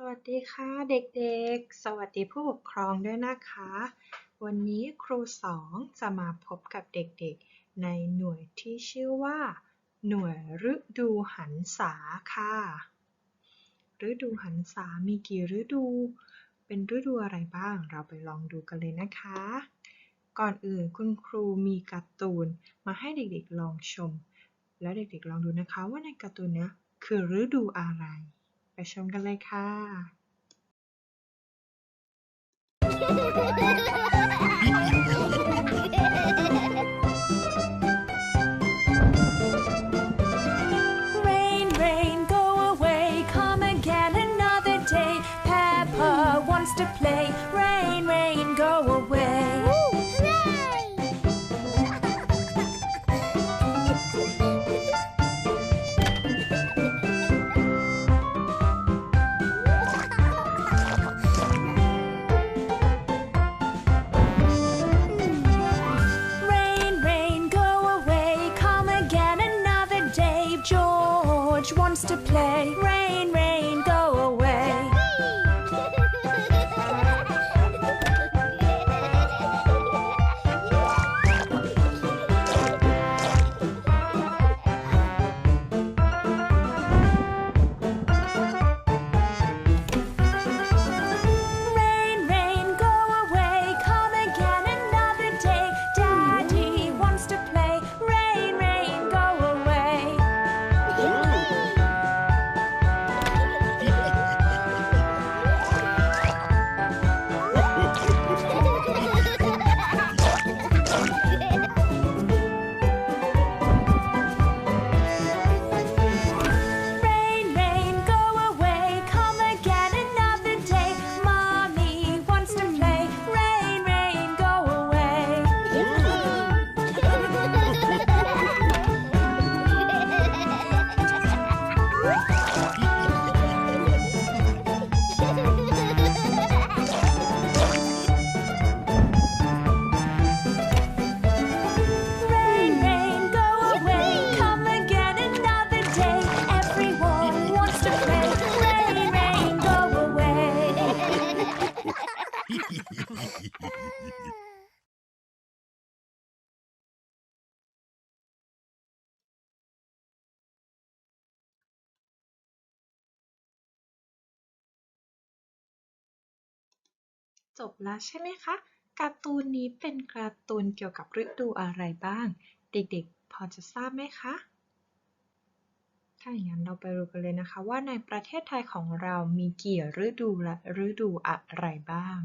สวัสดีค่ะเด็กๆ สวัสดีผู้ปกครองด้วยนะคะ วันนี้ครูสองจะมาพบกับเด็กๆ ในหน่วยที่ชื่อว่า หน่วยฤดูหันษาค่ะ ฤดูหันษามีกี่ฤดู เป็นฤดูอะไรบ้าง เราไปลองดูกันเลยนะคะ ก่อนอื่นคุณครูมีการ์ตูนมาให้เด็กๆลองชม แล้วเด็กๆลองดูนะคะว่าในการ์ตูนนี้คือฤดูอะไร ไปชมกันเลยค่ะ Rain, rain, จบแล้วใช่ไหมคะ การ์ตูนนี้เป็นการ์ตูนเกี่ยวกับฤดูอะไรบ้าง เด็กๆ พอจะทราบไหมคะ ถ้าอย่างนั้นเราไปดูกันเลยนะคะว่าในประเทศไทยของเรามีกี่ฤดูและฤดูอะไรบ้าง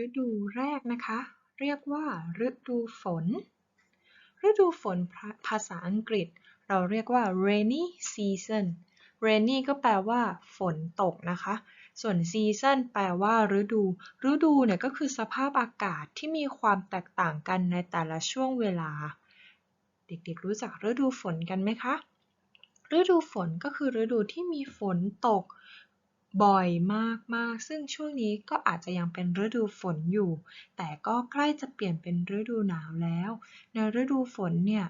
ฤดูแรกนะคะ เรียกว่า ฤดูฝน ฤดูฝนภาษาอังกฤษ เราเรียกว่า rainy season rainy ก็แปลว่า ฝนตกนะคะ ส่วน season แปลว่า ฤดู ฤดูเนี่ยก็คือสภาพอากาศที่มีความแตกต่างกันในแต่ละช่วงเวลา เด็กๆ รู้จักฤดูฝนกันไหมคะ ฤดูฝนก็คือฤดูที่มีฝนตก บ่อยมากๆ ซึ่งช่วงนี้ก็อาจจะยังเป็นฤดูฝนอยู่ แต่ก็ใกล้จะเปลี่ยนเป็นฤดูหนาวแล้ว ในฤดูฝนเนี่ย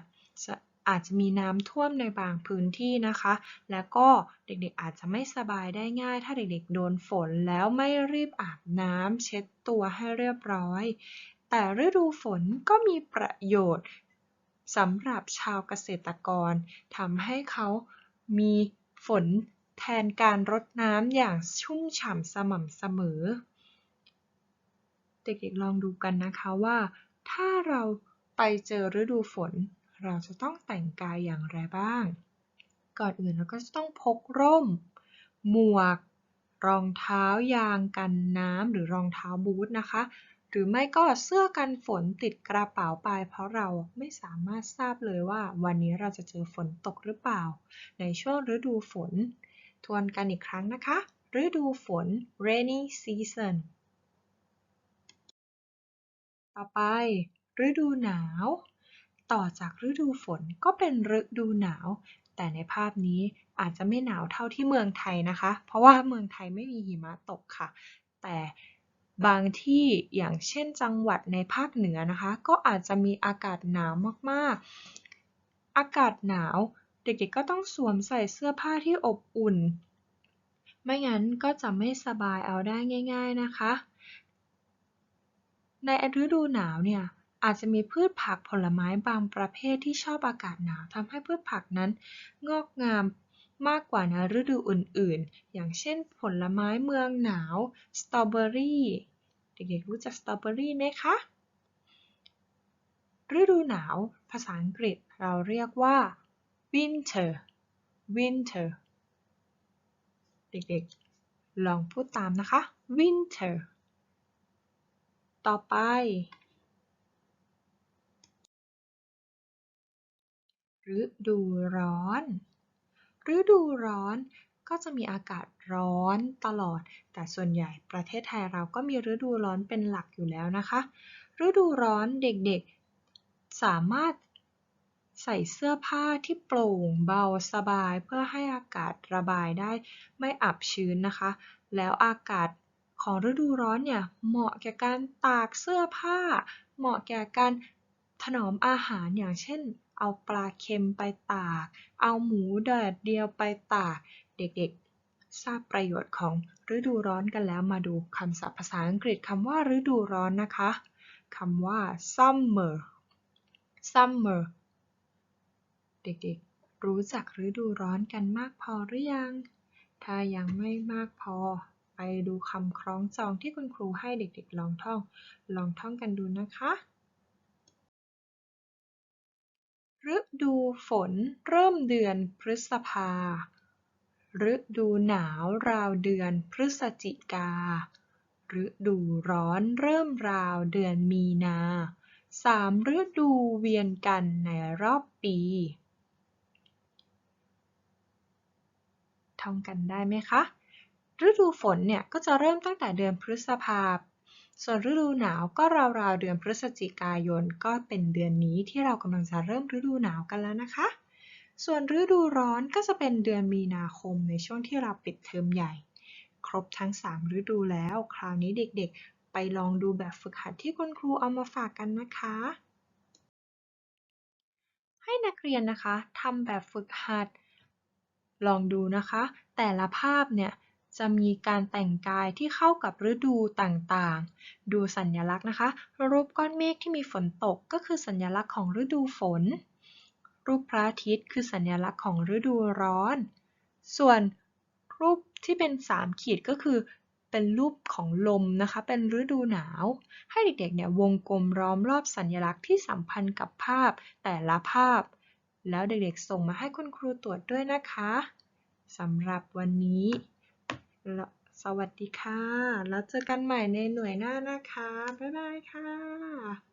อาจจะมีน้ำท่วมในบางพื้นที่นะคะ แล้วก็เด็กๆอาจจะไม่สบายได้ง่าย ถ้าเด็กๆ โดนฝนแล้วไม่รีบอาบน้ำเช็ดตัวให้เรียบร้อย แต่ฤดูฝนก็มีประโยชน์สำหรับชาวเกษตรกรทำให้เขามีฝน แทนการรดน้ำอย่างชุ่มฉ่ำสม่ำเสมอ เด็กๆลองดูกันนะคะว่า ถ้าเราไปเจอฤดูฝน เราจะต้องแต่งกายอย่างไรบ้าง ก่อนอื่นเราก็จะต้องพกร่ม หมวก รองเท้ายางกันน้ำหรือรองเท้าบูทนะคะหรือไม่ก็เสื้อกันฝนติดกระเป๋าไป เพราะเราไม่สามารถทราบเลยว่า วันนี้เราจะเจอฝนตกหรือเปล่า ในช่วงฤดูฝน ทวนกันอีกครั้งนะคะ ฤดูฝน rainy season ต่อไป ฤดูหนาว ต่อจากฤดูฝนก็เป็นฤดูหนาว แต่ในภาพนี้อาจจะไม่หนาวเท่าที่เมืองไทยนะคะ เพราะว่าเมืองไทยไม่มีหิมะตกค่ะ แต่บางที่อย่างเช่นจังหวัดในภาคเหนือนะคะ ก็อาจจะมีอากาศหนาวมากๆ อากาศหนาว เด็กๆก็ต้องสวมใส่เสื้อผ้าที่อบอุ่น ไม่งั้นก็จะไม่สบายเอาได้ง่าย ๆนะคะ ในฤดูหนาวเนี่ยอาจจะมีพืชผักผลไม้บางประเภทที่ชอบอากาศหนาวทำให้พืชผักนั้นงอกงามมากกว่าในฤดูอื่นๆ อย่างเช่นผลไม้เมืองหนาวสตรอเบอรี่เด็กๆรู้จักสตรอเบอรี่ไหมคะ ฤดูหนาว ภาษาอังกฤษเราเรียกว่า winter winter เด็กๆ ลองพูดตามนะคะ winter ต่อไป ฤดูร้อน ฤดูร้อนก็จะมีอากาศร้อนตลอด แต่ส่วนใหญ่ประเทศไทยเราก็มีฤดูร้อนเป็นหลักอยู่แล้วนะคะ ฤดูร้อนเด็กๆ สามารถ ใส่เสื้อผ้าที่โปร่งเบาสบาย เพื่อให้อากาศระบายได้ไม่อับชื้นนะคะ แล้วอากาศของฤดูร้อนเนี่ยเหมาะแก่การตากเสื้อผ้า เหมาะแก่การถนอมอาหารอย่างเช่น เอาปลาเค็มไปตาก เอาหมูแดดเดียวไปตาก เด็กๆ ทราบประโยชน์ของฤดูร้อนกันแล้วมาดูคำศัพท์ภาษาอังกฤษคำว่าฤดูร้อนนะคะคำว่า summer summer เด็กๆ รู้จักฤดูร้อนกันมากพอหรือยัง ถ้ายังไม่มากพอ ไปดูคำคล้องจองที่คุณครูให้เด็กๆ ลองท่อง ลองท่องกันดูนะคะ ฤดูฝนเริ่มเดือนพฤษภา ฤดูหนาวราวเดือนพฤศจิกา ฤดูร้อนเริ่มราวเดือนมีนาสามฤดูเวียนกันในรอบปี ท่องกันได้ไหมคะ ฤดูฝนเนี่ยก็จะเริ่มตั้งแต่เดือนพฤษภาส่วนฤดูหนาวก็ราวๆเดือนพฤศจิกายนก็เป็นเดือนนี้ที่เรากำลังจะเริ่มฤดูหนาวกันแล้วนะคะ ส่วนฤดูร้อนก็จะเป็นเดือนมีนาคมในช่วงที่เราปิดเทอมใหญ่ ครบทั้ง 3 ฤดูแล้ว คราวนี้เด็กๆ ไปลองดูแบบฝึกหัดที่คุณครูเอามาฝากกันนะคะ ให้นักเรียนนะคะทำแบบฝึกหัด ลองดูนะคะ แต่ละภาพเนี่ยจะมีการแต่งกายที่เข้ากับฤดูต่างๆ ดูสัญลักษณ์นะคะ รูปก้อนเมฆที่มีฝนตกก็คือสัญลักษณ์ของฤดูฝน รูปพระอาทิตย์คือสัญลักษณ์ของฤดูร้อน ส่วนรูปที่เป็น3ขีดก็คือเป็นรูปของลมนะคะ เป็นฤดูหนาว ให้เด็กๆเนี่ยวงกลมล้อมรอบสัญลักษณ์ที่สัมพันธ์กับภาพแต่ละภาพ แล้วเด็กๆส่งมาให้คุณครูตรวจด้วยนะคะสำหรับวันนี้ สวัสดีค่ะ แล้วเจอกันใหม่ในหน่วยหน้านะคะ บ๊ายบายค่ะ